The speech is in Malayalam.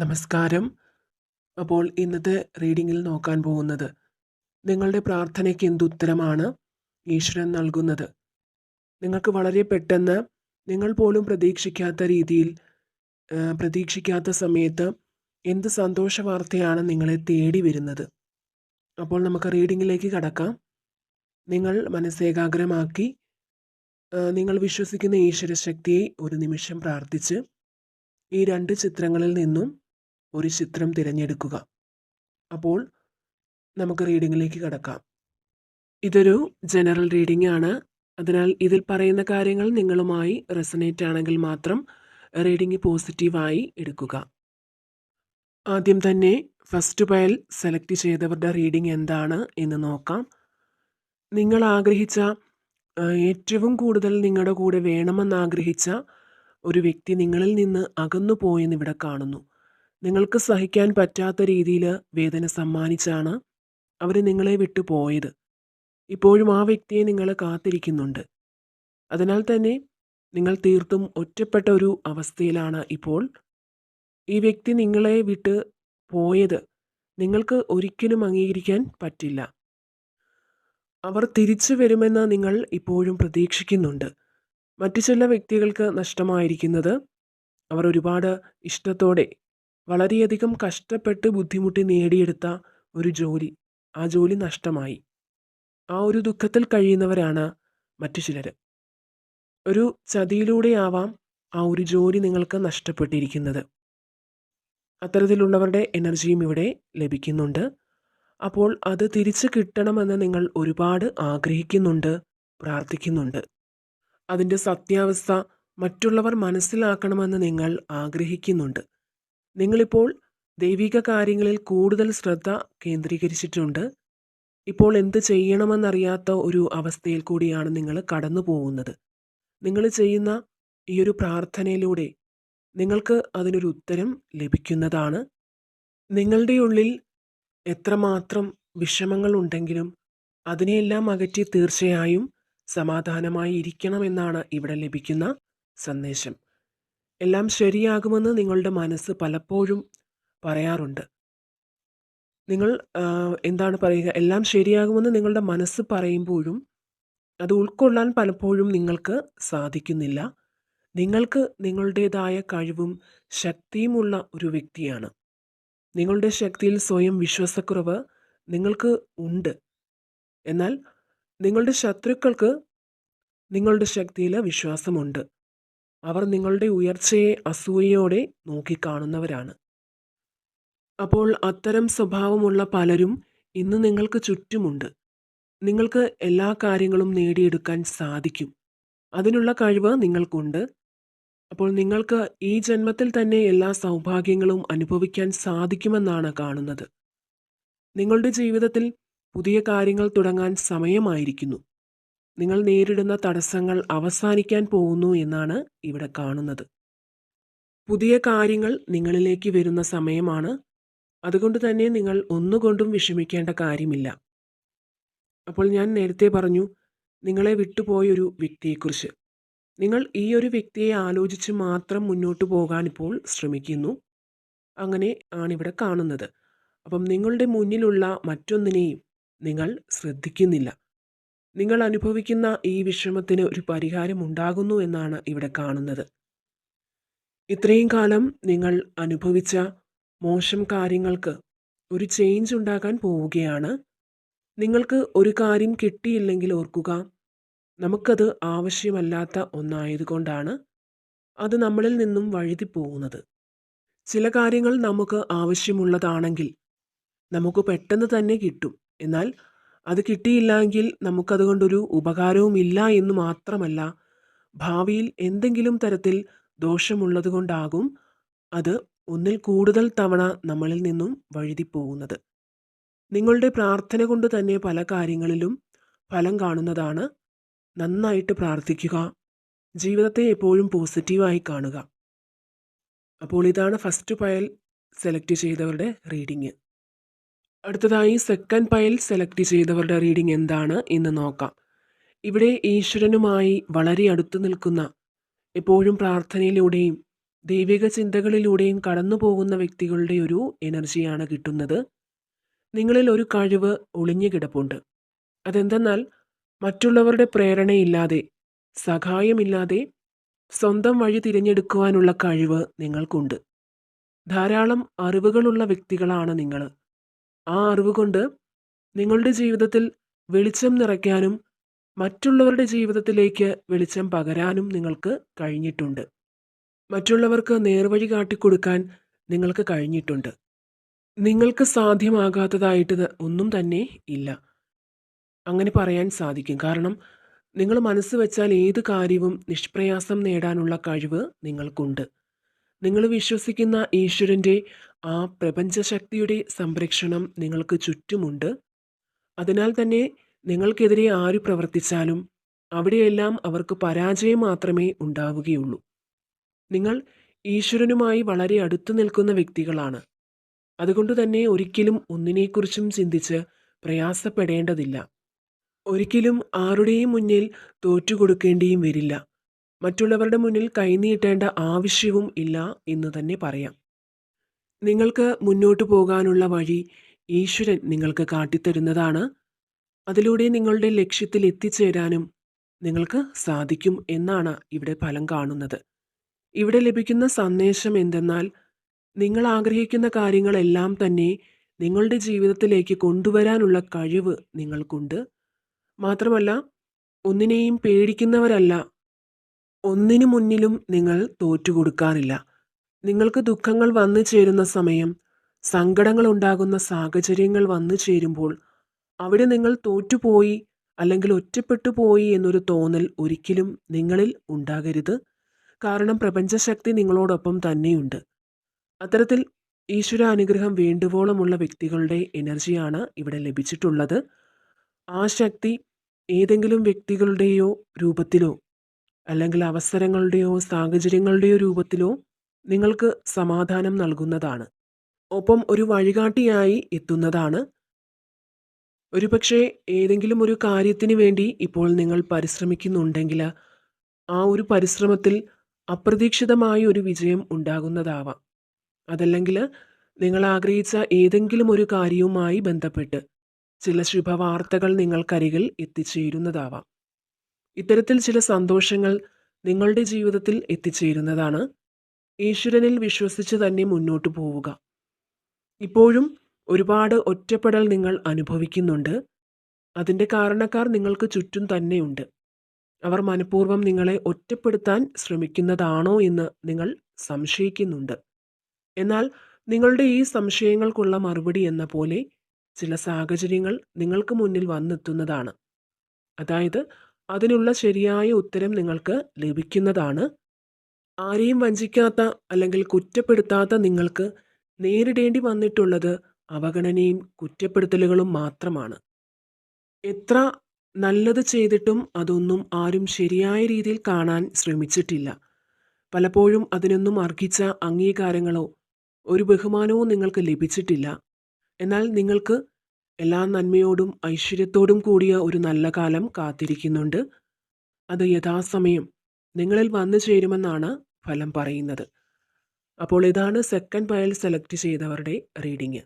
നമസ്കാരം. അപ്പോൾ ഇന്നത്തെ റീഡിങ്ങിൽ നോക്കാൻ പോകുന്നത് നിങ്ങളുടെ പ്രാർത്ഥനയ്ക്ക് എന്തുത്തരമാണ് ഈശ്വരൻ നൽകുന്നത്. നിങ്ങൾക്ക് വളരെ പെട്ടെന്ന് നിങ്ങൾ പോലും പ്രതീക്ഷിക്കാത്ത രീതിയിൽ പ്രതീക്ഷിക്കാത്ത സമയത്ത് എന്ത് സന്തോഷ വാർത്തയാണ് നിങ്ങളെ തേടി വരുന്നത്. അപ്പോൾ നമുക്ക് റീഡിങ്ങിലേക്ക് കടക്കാം. നിങ്ങൾ മനസ്സേകാഗ്രമാക്കി നിങ്ങൾ വിശ്വസിക്കുന്ന ഈശ്വര ശക്തിയെ ഒരു നിമിഷം പ്രാർത്ഥിച്ച് ഈ രണ്ട് ചിത്രങ്ങളിൽ നിന്നും ഒരു ചിത്രം തിരഞ്ഞെടുക്കുക. അപ്പോൾ നമുക്ക് റീഡിങ്ങിലേക്ക് കടക്കാം. ഇതൊരു ജനറൽ റീഡിംഗ് ആണ്. അതിനാൽ ഇതിൽ പറയുന്ന കാര്യങ്ങൾ നിങ്ങളുമായി റെസനേറ്റ് ആണെങ്കിൽ മാത്രം റീഡിംഗ് പോസിറ്റീവായി എടുക്കുക. ആദ്യം തന്നെ ഫസ്റ്റ് പയൽ സെലക്ട് ചെയ്തവരുടെ റീഡിംഗ് എന്താണ് എന്ന് നോക്കാം. നിങ്ങൾ ആഗ്രഹിച്ച ഏറ്റവും കൂടുതൽ നിങ്ങളുടെ കൂടെ വേണമെന്ന് ആഗ്രഹിച്ച ഒരു വ്യക്തി നിങ്ങളിൽ നിന്ന് അകന്നു പോയെന്ന് ഇവിടെ കാണുന്നു. നിങ്ങൾക്ക് സഹിക്കാൻ പറ്റാത്ത രീതിയിൽ വേദന സമ്മാനിച്ചാണ് അവർ നിങ്ങളെ വിട്ടു പോയത്. ഇപ്പോഴും ആ വ്യക്തിയെ നിങ്ങൾ കാത്തിരിക്കുന്നുണ്ട്. അതിനാൽ തന്നെ നിങ്ങൾ തീർത്തും ഒറ്റപ്പെട്ട ഒരു അവസ്ഥയിലാണ് ഇപ്പോൾ ഈ വ്യക്തി നിങ്ങളെ വിട്ട് പോയത്. നിങ്ങൾക്ക് ഒരിക്കലും അംഗീകരിക്കാൻ പറ്റില്ല. അവർ തിരിച്ചു വരുമെന്ന് നിങ്ങൾ ഇപ്പോഴും പ്രതീക്ഷിക്കുന്നുണ്ട്. മറ്റു ചില വ്യക്തികൾക്ക് നഷ്ടമായിരിക്കുന്നത് അവർ ഒരുപാട് ഇഷ്ടത്തോടെ വളരെയധികം കഷ്ടപ്പെട്ട് ബുദ്ധിമുട്ടി നേടിയെടുത്ത ഒരു ജോലി. ആ ജോലി നഷ്ടമായി. ആ ഒരു ദുഃഖത്തിൽ കഴിയുന്നവരാണ് മറ്റു ചിലർ ഒരു ചതിയിലൂടെയാവാം ആ ഒരു ജോലി നിങ്ങൾക്ക് നഷ്ടപ്പെട്ടിരിക്കുന്നത്. അത്തരത്തിലുള്ളവരുടെ എനർജിയും ഇവിടെ ലഭിക്കുന്നുണ്ട്. അപ്പോൾ അത് തിരിച്ചു കിട്ടണമെന്ന് നിങ്ങൾ ഒരുപാട് ആഗ്രഹിക്കുന്നുണ്ട് പ്രാർത്ഥിക്കുന്നുണ്ട്. അതിന്റെ സത്യാവസ്ഥ മറ്റുള്ളവർ മനസ്സിലാക്കണമെന്ന് നിങ്ങൾ ആഗ്രഹിക്കുന്നുണ്ട്. നിങ്ങളിപ്പോൾ ദൈവിക കാര്യങ്ങളിൽ കൂടുതൽ ശ്രദ്ധ കേന്ദ്രീകരിച്ചിട്ടുണ്ട്. ഇപ്പോൾ എന്ത് ചെയ്യണമെന്നറിയാത്ത ഒരു അവസ്ഥയിൽ കൂടിയാണ് നിങ്ങൾ കടന്നു പോകുന്നത്. നിങ്ങൾ ചെയ്യുന്ന ഈ ഒരു പ്രാർത്ഥനയിലൂടെ നിങ്ങൾക്ക് അതിനൊരു ഉത്തരം ലഭിക്കുന്നതാണ്. നിങ്ങളുടെ ഉള്ളിൽ എത്രമാത്രം വിഷമങ്ങൾ ഉണ്ടെങ്കിലും അതിനെയെല്ലാം അകറ്റി തീർച്ചയായും സമാധാനമായി ഇരിക്കണമെന്നാണ് ഇവിടെ ലഭിക്കുന്ന സന്ദേശം. എല്ലാം ശരിയാകുമെന്ന് നിങ്ങളുടെ മനസ്സ് പലപ്പോഴും പറയാറുണ്ട്. നിങ്ങൾ എന്താണ് പറയുക? എല്ലാം ശരിയാകുമെന്ന് നിങ്ങളുടെ മനസ്സ് പറയുമ്പോഴും അത് ഉൾക്കൊള്ളാൻ പലപ്പോഴും നിങ്ങൾക്ക് സാധിക്കുന്നില്ല. നിങ്ങൾക്ക് നിങ്ങളുടേതായ കഴിവും ശക്തിയുമുള്ള ഒരു വ്യക്തിയാണ്. നിങ്ങളുടെ ശക്തിയിൽ സ്വയം വിശ്വാസക്കുറവ് നിങ്ങൾക്ക് ഉണ്ട്. എന്നാൽ നിങ്ങളുടെ ശത്രുക്കൾക്ക് നിങ്ങളുടെ ശക്തിയിൽ വിശ്വാസമുണ്ട്. അവർ നിങ്ങളുടെ ഉയർച്ചയെ അസൂയയോടെ നോക്കിക്കാണുന്നവരാണ്. അപ്പോൾ അത്തരം സ്വഭാവമുള്ള പലരും ഇന്ന് നിങ്ങൾക്ക് ചുറ്റുമുണ്ട്. നിങ്ങൾക്ക് എല്ലാ കാര്യങ്ങളും നേടിയെടുക്കാൻ സാധിക്കും. അതിനുള്ള കഴിവ് നിങ്ങൾക്കുണ്ട്. അപ്പോൾ നിങ്ങൾക്ക് ഈ ജന്മത്തിൽ തന്നെ എല്ലാ സൗഭാഗ്യങ്ങളും അനുഭവിക്കാൻ സാധിക്കുമെന്നാണ് കാണുന്നത്. നിങ്ങളുടെ ജീവിതത്തിൽ പുതിയ കാര്യങ്ങൾ തുടങ്ങാൻ സമയമായിരിക്കുന്നു. നിങ്ങൾ നേരിടുന്ന തടസ്സങ്ങൾ അവസാനിക്കാൻ പോകുന്നു എന്നാണ് ഇവിടെ കാണുന്നത്. പുതിയ കാര്യങ്ങൾ നിങ്ങളിലേക്ക് വരുന്ന സമയമാണ്. അതുകൊണ്ട് തന്നെ നിങ്ങൾ ഒന്നുകൊണ്ടും വിഷമിക്കേണ്ട കാര്യമില്ല. അപ്പോൾ ഞാൻ നേരത്തെ പറഞ്ഞു നിങ്ങളെ വിട്ടുപോയൊരു വ്യക്തിയെക്കുറിച്ച്. നിങ്ങൾ ഈ ഒരു വ്യക്തിയെ ആലോചിച്ച് മാത്രം മുന്നോട്ട് പോകാൻ ഇപ്പോൾ ശ്രമിക്കുന്നു. അങ്ങനെ ആണിവിടെ കാണുന്നത്. അപ്പം നിങ്ങളുടെ മുന്നിലുള്ള മറ്റൊന്നിനെയും നിങ്ങൾ ശ്രദ്ധിക്കുന്നില്ല. നിങ്ങൾ അനുഭവിക്കുന്ന ഈ വിഷമത്തിന് ഒരു പരിഹാരം ഉണ്ടാകുന്നു എന്നാണ് ഇവിടെ കാണുന്നത്. ഇത്രയും കാലം നിങ്ങൾ അനുഭവിച്ച മോശം കാര്യങ്ങൾക്ക് ഒരു ചേഞ്ച് ഉണ്ടാകാൻ പോവുകയാണ്. നിങ്ങൾക്ക് ഒരു കാര്യം കിട്ടിയില്ലെങ്കിൽ ഓർക്കുക. നമുക്കത് ആവശ്യമല്ലാത്ത ഒന്നായതുകൊണ്ടാണ് അത് നമ്മളിൽ നിന്നും വഴുതി പോകുന്നത്. ചില കാര്യങ്ങൾ നമുക്ക് ആവശ്യമുള്ളതാണെങ്കിൽ നമുക്ക് പെട്ടെന്ന് തന്നെ കിട്ടും. എന്നാൽ അത് കിട്ടിയില്ലെങ്കിൽ നമുക്കതുകൊണ്ടൊരു ഉപകാരവും ഇല്ല എന്ന് മാത്രമല്ല ഭാവിയിൽ എന്തെങ്കിലും തരത്തിൽ ദോഷമുള്ളതുകൊണ്ടാകും അത് ഒന്നിൽ കൂടുതൽ തവണ നമ്മളിൽ നിന്നും വഴുതിപ്പോകുന്നത്. നിങ്ങളുടെ പ്രാർത്ഥന കൊണ്ട് തന്നെ പല കാര്യങ്ങളിലും ഫലം കാണുന്നതാണ്. നന്നായിട്ട് പ്രാർത്ഥിക്കുക. ജീവിതത്തെ എപ്പോഴും പോസിറ്റീവായി കാണുക. അപ്പോൾ ഇതാണ് ഫസ്റ്റ് ഫയൽ സെലക്ട് ചെയ്തവരുടെ റീഡിങ്. അടുത്തതായി സെക്കൻഡ് പയൽ സെലക്ട് ചെയ്തവരുടെ റീഡിംഗ് എന്താണ് എന്ന് നോക്കാം. ഇവിടെ ഈശ്വരനുമായി വളരെ അടുത്തു നിൽക്കുന്ന എപ്പോഴും പ്രാർത്ഥനയിലൂടെയും ദൈവിക ചിന്തകളിലൂടെയും കടന്നു പോകുന്ന വ്യക്തികളുടെ ഒരു എനർജിയാണ് കിട്ടുന്നത്. നിങ്ങളിൽ ഒരു കഴിവ് ഒളിഞ്ഞു കിടപ്പുണ്ട്. അതെന്തെന്നാൽ മറ്റുള്ളവരുടെ പ്രേരണയില്ലാതെ സഹായമില്ലാതെ സ്വന്തം വഴി തിരഞ്ഞെടുക്കുവാനുള്ള കഴിവ് നിങ്ങൾക്കുണ്ട്. ധാരാളം അറിവുകളുള്ള വ്യക്തികളാണ് നിങ്ങൾ ആ അറിവ് കൊണ്ട് നിങ്ങളുടെ ജീവിതത്തിൽ വെളിച്ചം നിറയ്ക്കാനും മറ്റുള്ളവരുടെ ജീവിതത്തിലേക്ക് വെളിച്ചം പകരാനും നിങ്ങൾക്ക് കഴിഞ്ഞിട്ടുണ്ട്. മറ്റുള്ളവർക്ക് നേർവഴി കാട്ടിക്കൊടുക്കാൻ നിങ്ങൾക്ക് കഴിഞ്ഞിട്ടുണ്ട്. നിങ്ങൾക്ക് സാധ്യമാകാത്തതായിട്ട് ഒന്നും തന്നെ ഇല്ല. അങ്ങനെ പറയാൻ സാധിക്കും. കാരണം നിങ്ങൾ മനസ്സ് വെച്ചാൽ ഏത് കാര്യവും നിഷ്പ്രയാസം നേടാനുള്ള കഴിവ് നിങ്ങൾക്കുണ്ട്. നിങ്ങൾ വിശ്വസിക്കുന്ന ഈശ്വരന്റെ ആ പ്രപഞ്ചശക്തിയുടെ സംരക്ഷണം നിങ്ങൾക്ക് ചുറ്റുമുണ്ട്. അതിനാൽ തന്നെ നിങ്ങൾക്കെതിരെ ആര് പ്രവർത്തിച്ചാലും അവിടെയെല്ലാം അവർക്ക് പരാജയം മാത്രമേ ഉണ്ടാവുകയുള്ളൂ. നിങ്ങൾ ഈശ്വരനുമായി വളരെ അടുത്തു നിൽക്കുന്ന വ്യക്തികളാണ്. അതുകൊണ്ട് തന്നെ ഒരിക്കലും ഒന്നിനെക്കുറിച്ചും ചിന്തിച്ച് പ്രയാസപ്പെടേണ്ടതില്ല. ഒരിക്കലും ആരുടെയും മുന്നിൽ തോറ്റുകൊടുക്കേണ്ടിയും വരില്ല. മറ്റുള്ളവരുടെ മുന്നിൽ കൈനീട്ടേണ്ട ആവശ്യവും ഇല്ല എന്ന് തന്നെ പറയാം. നിങ്ങൾക്ക് മുന്നോട്ട് പോകാനുള്ള വഴി ഈശ്വരൻ നിങ്ങൾക്ക് കാട്ടിത്തരുന്നതാണ്. അതിലൂടെ നിങ്ങളുടെ ലക്ഷ്യത്തിൽ എത്തിച്ചേരാനും നിങ്ങൾക്ക് സാധിക്കും എന്നാണ് ഇവിടെ ഫലം കാണുന്നത്. ഇവിടെ ലഭിക്കുന്ന സന്ദേശം എന്തെന്നാൽ നിങ്ങൾ ആഗ്രഹിക്കുന്ന കാര്യങ്ങളെല്ലാം തന്നെ നിങ്ങളുടെ ജീവിതത്തിലേക്ക് കൊണ്ടുവരാനുള്ള കഴിവ് നിങ്ങൾക്കുണ്ട്. മാത്രമല്ല ഒന്നിനെയും പേടിക്കുന്നവരല്ല. ഒന്നിനു മുന്നിലും നിങ്ങൾ തോറ്റുകൊടുക്കാറില്ല. നിങ്ങൾക്ക് ദുഃഖങ്ങൾ വന്നു ചേരുന്ന സമയം സങ്കടങ്ങൾ ഉണ്ടാകുന്ന സാഹചര്യങ്ങൾ വന്നു ചേരുമ്പോൾ അവിടെ നിങ്ങൾ തോറ്റുപോയി അല്ലെങ്കിൽ ഒറ്റപ്പെട്ടു പോയി എന്നൊരു തോന്നൽ ഒരിക്കലും നിങ്ങളിൽ ഉണ്ടാകരുത്. കാരണം പ്രപഞ്ചശക്തി നിങ്ങളോടൊപ്പം തന്നെയുണ്ട്. അത്തരത്തിൽ ഈശ്വര അനുഗ്രഹം വേണ്ടുവോളമുള്ള വ്യക്തികളുടെ എനർജിയാണ് ഇവിടെ ലഭിച്ചിട്ടുള്ളത്. ആ ശക്തി ഏതെങ്കിലും വ്യക്തികളുടെയോ രൂപത്തിലോ അല്ലെങ്കിൽ അവസരങ്ങളുടെയോ സാഹചര്യങ്ങളുടെയോ രൂപത്തിലോ നിങ്ങൾക്ക് സമാധാനം നൽകുന്നതാണ്. ഒപ്പം ഒരു വഴികാട്ടിയായി എത്തുന്നതാണ്. ഒരുപക്ഷെ ഏതെങ്കിലും ഒരു കാര്യത്തിന് വേണ്ടി ഇപ്പോൾ നിങ്ങൾ പരിശ്രമിക്കുന്നുണ്ടെങ്കിൽ ആ ഒരു പരിശ്രമത്തിൽ അപ്രതീക്ഷിതമായ ഒരു വിജയം ഉണ്ടാകുന്നതാവാം. അതല്ലെങ്കിൽ നിങ്ങൾ ആഗ്രഹിച്ച ഏതെങ്കിലും ഒരു കാര്യവുമായി ബന്ധപ്പെട്ട് ചില ശുഭവാർത്തകൾ നിങ്ങൾക്കരികിൽ എത്തിച്ചേരുന്നതാവാം. ഇത്തരത്തിൽ ചില സന്തോഷങ്ങൾ നിങ്ങളുടെ ജീവിതത്തിൽ എത്തിച്ചേരുന്നതാണ്. ഈശ്വരനിൽ വിശ്വസിച്ച് തന്നെ മുന്നോട്ട് പോവുക. ഇപ്പോഴും ഒരുപാട് ഒറ്റപ്പെടൽ നിങ്ങൾ അനുഭവിക്കുന്നുണ്ട്. അതിന്റെ കാരണക്കാർ നിങ്ങൾക്ക് ചുറ്റും തന്നെയുണ്ട്. അവർ മനഃപൂർവം നിങ്ങളെ ഒറ്റപ്പെടുത്താൻ ശ്രമിക്കുന്നതാണോ എന്ന് നിങ്ങൾ സംശയിക്കുന്നുണ്ട്. എന്നാൽ നിങ്ങളുടെ ഈ സംശയങ്ങൾക്കുള്ള മറുപടി എന്ന പോലെ ചില സാഹചര്യങ്ങൾ നിങ്ങൾക്ക് മുന്നിൽ വന്നെത്തുന്നതാണ്. അതായത് അതിനുള്ള ശരിയായ ഉത്തരം നിങ്ങൾക്ക് ലഭിക്കുന്നതാണ് ആരെയും വഞ്ചിക്കാത്ത അല്ലെങ്കിൽ കുറ്റപ്പെടുത്താത്ത നിങ്ങൾക്ക് നേരിടേണ്ടി വന്നിട്ടുള്ളത് അവഗണനയും കുറ്റപ്പെടുത്തലുകളും മാത്രമാണ്. എത്ര നല്ലത് ചെയ്തിട്ടും അതൊന്നും ആരും ശരിയായ രീതിയിൽ കാണാൻ ശ്രമിച്ചിട്ടില്ല. പലപ്പോഴും അതിനൊന്നും അർഹിച്ച അംഗീകാരങ്ങളോ ഒരു ബഹുമാനവും നിങ്ങൾക്ക് ലഭിച്ചിട്ടില്ല. എന്നാൽ നിങ്ങൾക്ക് എല്ലാ നന്മയോടും ഐശ്വര്യത്തോടും കൂടിയ ഒരു നല്ല കാലം കാത്തിരിക്കുന്നുണ്ട്. അത് യഥാസമയം നിങ്ങളിൽ വന്നു ചേരുമെന്നാണ് ഫലം പറയുന്നത്. അപ്പോൾ ഇതാണ് സെക്കൻഡ് പയൽ സെലക്ട് ചെയ്തവരുടെ റീഡിങ്